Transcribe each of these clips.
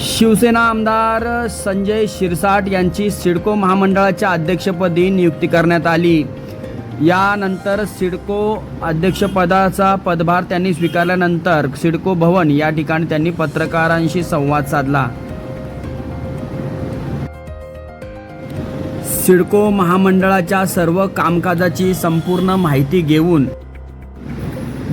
शिवसेना आमदार संजय शिरसाट यांची सिडको महामंडळाच्या अध्यक्षपदी नियुक्ती करण्यात आली. यानंतर सिडको अध्यक्षपदाचा पदभार त्यांनी स्वीकारल्यानंतर सिडको भवन या ठिकाणी त्यांनी पत्रकारांशी संवाद साधला. सिडको महामंडळाच्या सर्व कामकाजाची संपूर्ण माहिती घेऊन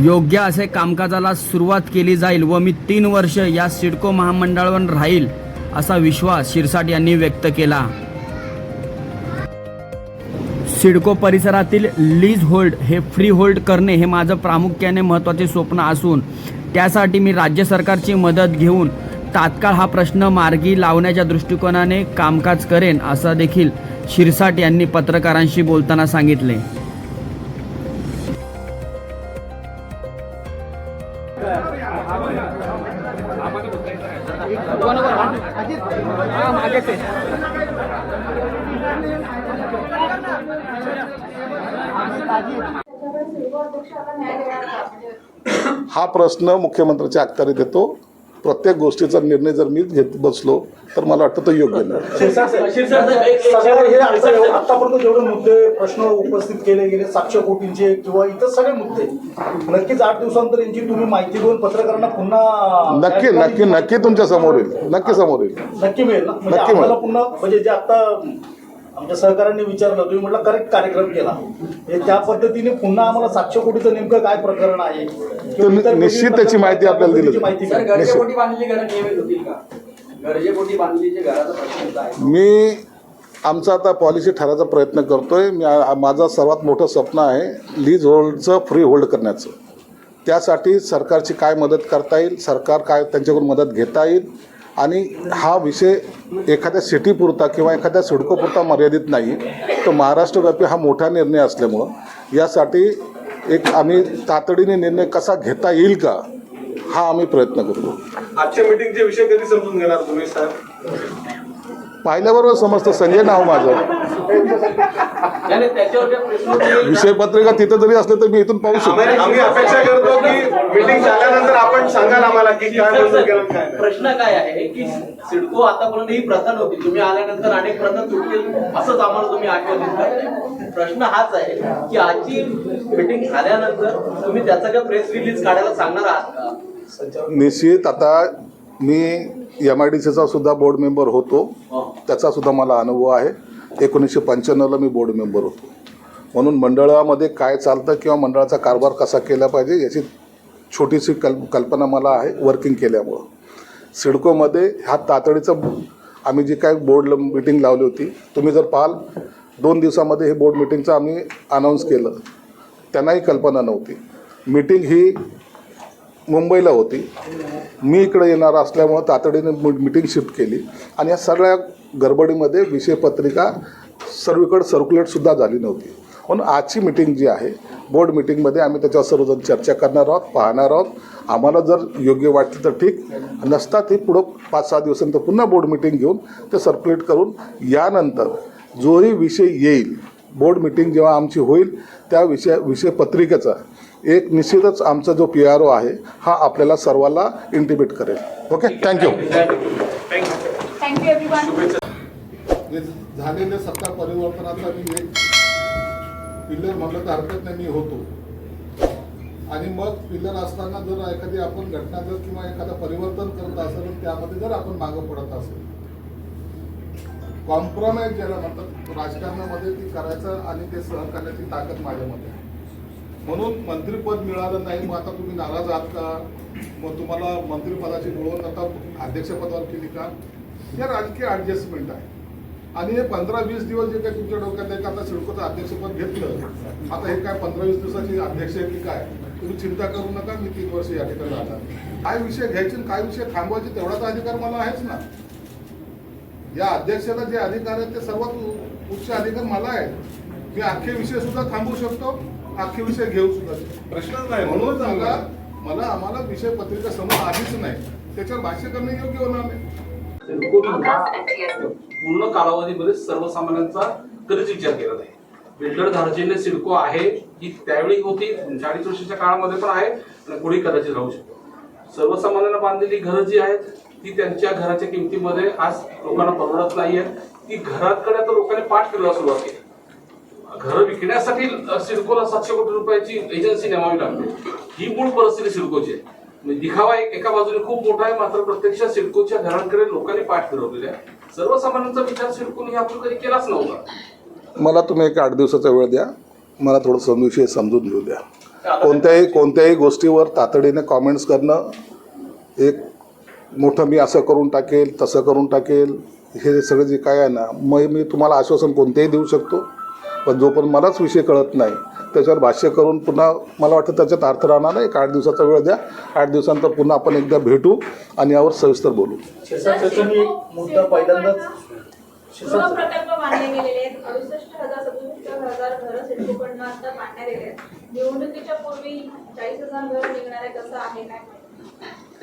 योग्य असे कामकाजाला सुरुवात केली जाईल व मी तीन वर्ष या सिडको महामंडळावर राहील असा विश्वास शिरसाट यांनी व्यक्त केला. सिडको परिसरातील लीज होल्ड हे फ्री होल्ड करणे हे माझं प्रामुख्याने महत्त्वाचे स्वप्न असून त्यासाठी मी राज्य सरकारची मदत घेऊन तात्काळ हा प्रश्न मार्गी लावण्याच्या दृष्टिकोनाने कामकाज करेन असं देखील शिरसाट यांनी पत्रकारांशी बोलताना सांगितले. हा प्रश्न मुख्यमंत्र्याच्या अखत्यारीत येतो. प्रत्येक गोष्टीचा निर्णय जर मी घेत बसलो तर मला वाटतं तो योग्य नाही. हे आतापर्यंत जेवढे मुद्दे प्रश्न उपस्थित केले गेले सातशे कोटींचे किंवा इतर सगळे मुद्दे नक्कीच आठ दिवसांतर यांची तुम्ही माहिती घेऊन पत्रकारांना पुन्हा नक्की नक्की नक्की तुमच्यासमोर येईल. नक्की समोर येईल. नक्की मिळेल म्हणजे नक्की मिळेल. पुन्हा म्हणजे जे आता आमच्या सहकाऱ्यांनी विचारलं तुम्ही म्हटलं करेक्ट कार्यक्रम केला. हे त्या पद्धतीने पुन्हा आम्हाला सातशे कोटीचं नेमकं काय प्रकरण आहे? किंवा इतर निश्चित त्याची माहिती आपल्याला दिली माहिती सर मिळेल. गरजेपोटी बांधलेली घरं नियमित होतील का? गरजेपोटी बांधलेली जे घराचा प्रश्न होता आहे. मी आमचा आता पॉलिसी ठरायचा प्रयत्न करतोय. मी आ- माझं सर्वात मोठं स्वप्न आहे लीज होल्डचं फ्री होल्ड करण्याचं. त्यासाठी सरकारची काय मदत करता येईल? सरकार काय त्यांच्याकडून मदत घेता येईल? आणि हा विषय एखाद्या सिटीपुरता किंवा एखाद्या सिडकोपुरता मर्यादित नाही तर महाराष्ट्रव्यापी हा मोठा निर्णय असल्यामुळं यासाठी एक आम्ही तातडीने निर्णय कसा घेता येईल का हा आम्ही प्रयत्न करतो. आजच्या मीटिंगचे विषय कधी समजून घेणार तुम्ही साहेब? पाहिल्याबरोबर समजतं. संजय नाव माझं. विषयपत्रिका तिथं जरी असलं तर मी इथून पाहू शकतो. आम्ही अपेक्षा करतो की मीटिंग झाल्यानंतर आपण सांगाल आम्हाला की काय मंजूर केलं आणि काय नाही. प्रश्न काय आहे की सिडको आतापर्यंत ही प्रथा नव्हती. तुम्ही आल्यानंतर अनेक प्रथा तुटतील असंच आम्हाला तुम्ही आठवण करताय प्रश्न हाच आहे की आजची मीटिंग झाल्यानंतर तुम्ही त्याचा काय प्रेस रिलीज काढायला सांगणार आहात का? निश्चित आता मी एम आय डी सीचा सुद्धा बोर्ड मेंबर होतो. त्याचा सुद्धा मला अनुभव आहे. एकोणीसशे पंच्याण्णवला मी बोर्ड मेंबर होतो. म्हणून मंडळामध्ये काय चालतं किंवा मंडळाचा कारभार कसा केला पाहिजे याची छोटीशी कल्प कल्पना मला आहे वर्किंग केल्यामुळं. सिडकोमध्ये ह्या तातडीचं आम्ही जी काय बोर्ड मिटिंग लावली होती तुम्ही जर पाहाल दोन दिवसामध्ये हे बोर्ड मिटिंगचं आम्ही अनाऊन्स केलं. त्यांनाही कल्पना नव्हती. मीटिंग ही मुंबईला होती. मी इकडे येणार असल्यामुळं तातडीने मिटिंग शिफ्ट केली. आणि या सगळ्या गडबडीमध्ये विषयपत्रिका सर्वीकडे सर्क्युलेटसुद्धा झाली नव्हती. म्हणून आजची मिटिंग जी आहे बोर्ड मिटिंगमध्ये आम्ही त्याच्यावर सर्वजण चर्चा करणार आहोत पाहणार आहोत. आम्हाला जर योग्य वाटलं तर ठीक. नसता ते पुढं पाच सहा दिवसानंतर पुन्हा बोर्ड मिटिंग घेऊन ते सर्क्युलेट करून यानंतर जोही विषय येईल बोर्ड मिटिंग जेव्हा आमची होईल त्या विषय विषयपत्रिकेचा एक निश्चितच आमचा जो पी आर ओ आहे हा आपल्याला सर्वांना इंटिमेट करेल. ओके थँक्यू थँक्यू एव्हरीवन झालेल्या सत्ता परिवर्तनाचा मी एक पिल्लर म्हटलं तर हरकत नाही मी होतो. आणि मग पिल्लर असताना जर एखादी आपण घटना जर किंवा एखादं परिवर्तन करत असेल त्यामध्ये जर आपण मागं पडत असेल. कॉम्प्रोमाइज ज्याला म्हणतात राजकारणामध्ये ती करायचं आणि ते सहन करण्याची ताकद माझ्यामध्ये म्हणून मंत्रीपद मिळालं नाही मग आता तुम्ही नाराज आहात का? मग तुम्हाला मंत्रिपदाची मिळवून आता अध्यक्षपदावर केली का? हे राजकीय ॲडजस्टमेंट आहे. आणि हे पंधरा वीस दिवस जे काही तुमच्या डोक्यात आहे का आता सिडकोचं अध्यक्षपद घेतलं आता हे काय पंधरा वीस दिवसाची अध्यक्ष आहे की काय? तुम्ही चिंता करू नका मी तीन वर्ष या ठिकाणी राहणार. काय विषय घ्यायचे काय विषय थांबवायचे तेवढाच अधिकार मला आहेच ना. या अध्यक्षाला जे अधिकार आहेत ते सर्वात उच्च अधिकार मला आहेत मी अख्खे विषय सुद्धा थांबवू शकतो अख्खे विषय घेऊ सुद्धा प्रश्नच नाही म्हणून म्हणून मला आम्हाला विषय पत्रिका समोर आलीच नाही. त्याच्यावर भाष्य करणे योग्य होणार नाही. पूर्ण कालावधीमध्ये सर्वसामान्यांचा कधीच विचार केला नाही. बिल्डर धार्जिन्य सिडको आहे ही त्यावेळी होती चाळीस वर्षाच्या काळामध्ये पण आहे आणि पुढे कदाचित राहू शकतो. सर्वसामान्यांना बांधलेली घरं जी आहेत ती त्यांच्या घराच्या किमतीमध्ये आज लोकांना परवडत नाहीये. ती घराकडे आता लोकांनी पाठ फिरवायला सुरुवात केली. घर विकण्यासाठी सिडकोला सातशे कोटी रुपयाची एजन्सी नेमावी लागते ही मूळ परिस्थिती सिडकोची आहे. दिखावा एक एका बाजूने खूप मोठा आहे मात्र प्रत्यक्षात सिडकोच्या घरांकडे लोकांनी पाठ फिरवलेली आहे. सर्वसामान्यांचा विचार सिडकोने यापूर्वी कधी केलाच नव्हता. मला तुम्ही एक आठ दिवसाचा वेळ द्या. मला थोडं विषय समजून घेऊ द्या. कोणत्याही कोणत्याही गोष्टीवर तातडीने कॉमेंट्स करणं एक मोठं मी असं करून टाकेल तसं करून टाकेल हे सगळं जे काय आहे ना मग मी तुम्हाला आश्वासन कोणतेही देऊ शकतो. पण जोपर्यंत मलाच विषय कळत नाही त्याच्यावर भाष्य करून पुन्हा मला वाटतं त्याच्यात अर्थ राहणार नाही. एक आठ दिवसाचा वेळ द्या. आठ दिवसानंतर पुन्हा आपण एकदा भेटू आणि यावर सविस्तर बोलू.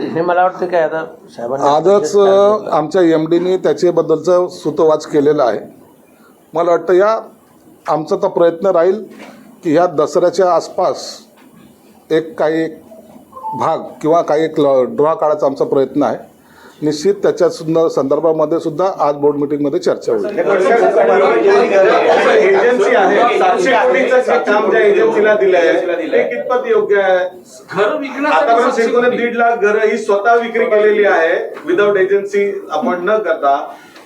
हे मला वाटतं काय आता साहेबांनी आजच आमच्या एम डीने त्याच्याबद्दलचं सुतवाच केलेला आहे. मला वाटतं या आमचा तर प्रयत्न राहील की ह्या दसऱ्याच्या आसपास एक काही एक भाग किंवा काही एक ड्रॉ काढायचा आमचा प्रयत्न आहे. निश्चित त्याच्या सुद्धा संदर्भामध्ये सुद्धा आज बोर्ड मीटिंगमध्ये चर्चा होईल. एजन्सी आहे. सातशे कोटीचं काम ज्या एजन्सीला दिलं आहे ते कितपत योग्य आहे? घर आतापर्यंत विकण्यासाठी सिडकोने 700 कोटी. दीड लाख घरं ही स्वतः विक्री केलेली आहे. विदाऊट एजन्सी आपण न करता.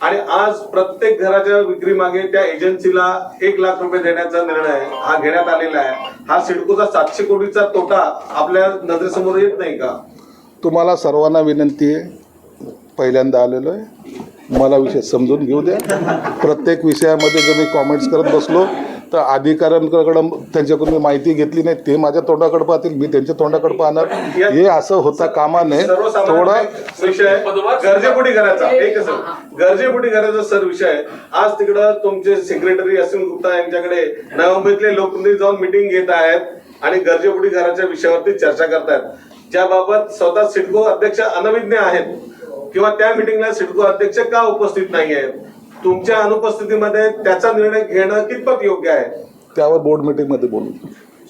आणि आज प्रत्येक घराच्या विक्री मागे त्या एजन्सीला एक लाख रुपये देण्याचा निर्णय हा घेण्यात आलेला आहे. हा सिडकोचा सातशे कोटीचा तोटा आपल्या नजरेसमोर येत नाही का? तुम्हाला सर्वांना विनंती आहे. पहिल्यांदा आलेलो आहे. मला विषय समजून घेऊ द्या. प्रत्येक विषयामध्ये जर मी कॉमेंट्स करत बसलो तर अधिकाऱ्यांकडं त्यांच्याकडून मी माहिती घेतली नाही ते माझ्या तोंडाकडे पाहतील मी त्यांच्या तोंडाकडे पाहणार. हे असं होता कामा नये थोडा विषय गरजेपुटी करायचा एक सर करायचा सर विषय. आज तिकडं तुमचे सेक्रेटरी असीम गुप्ता यांच्याकडे नवी मुंबईतले लोकप्रतिनिधी जाऊन मिटिंग घेत आहेत आणि गरजेपुटी घराच्या विषयावरती चर्चा करतायत. ज्याबाबत स्वतः सिडको अध्यक्ष अनविज्ञ आहेत किंवा त्या मिटिंगला सिडको अध्यक्ष का उपस्थित नाही आहेत तुमच्या अनुपस्थितीमध्ये त्याचा निर्णय घेणं कितपत योग्य आहे? त्यावर बोर्ड मीटिंगमध्ये बोलू.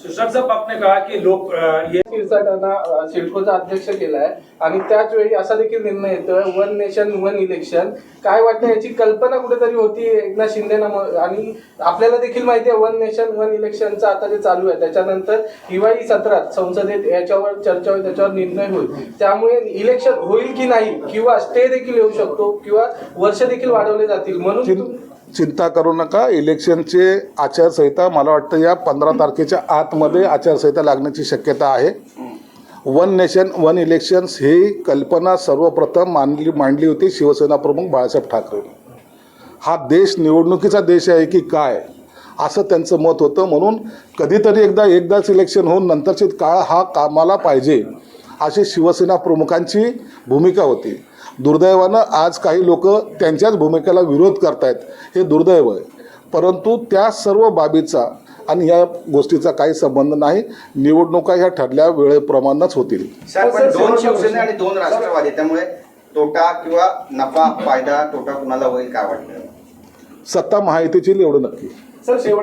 सुशांत साहब आपने कहा कि लोक अ, ये सिरसाटांना सिडकोचा अध्यक्ष केलाय. आणि त्याच वेळी असा देखील निर्णय येतोय वन नेशन वन इलेक्शन काय वाटतं याची कल्पना कुठेतरी होती एकनाथ शिंदेना म- आणि आपल्याला देखील माहिती आहे वन नेशन वन इलेक्शनचं आता जे चालू आहे त्याच्यानंतर हिवाळी सत्रात संसदेत याच्यावर चर्चा होईल त्याच्यावर निर्णय होईल. त्यामुळे इलेक्शन होईल की नाही किंवा स्टे देखील येऊ शकतो किंवा वर्ष देखील वाढवले जातील म्हणून चिंता करू नका. इलेक्शनचे आचारसंहिता मला वाटतं या पंधरा तारखेच्या आतमध्ये आचारसंहिता लागण्याची शक्यता आहे. वन नेशन वन इलेक्शन्स ही कल्पना सर्वप्रथम मांडली मांडली होती शिवसेना प्रमुख बाळासाहेब ठाकरे. हा देश निवडणुकीचा देश आहे की काय? असं त्यांचं मत होतं. म्हणून कधीतरी एकदा एकदाच इलेक्शन होऊन नंतरचे काळ हा कामाला पाहिजे अशी शिवसेना प्रमुखांची भूमिका होती. दुर्दैवानं आज काही लोक त्यांच्याच भूमिकेला विरोध करतायत. हे दुर्दैव आहे. परंतु त्या सर्व बाबीचा आणि या गोष्टीचा काही संबंध नाही. निवडणुका ह्या ठरल्या वेळेप्रमाणेच होतील. दोन शिवसेना आणि दोन राष्ट्रवादी त्यामुळे तोटा किंवा नफा फायदा तोटा कुणाला होईल काय वाटतं? सत्ता महायुतीची एवढं नक्की. सर शेवट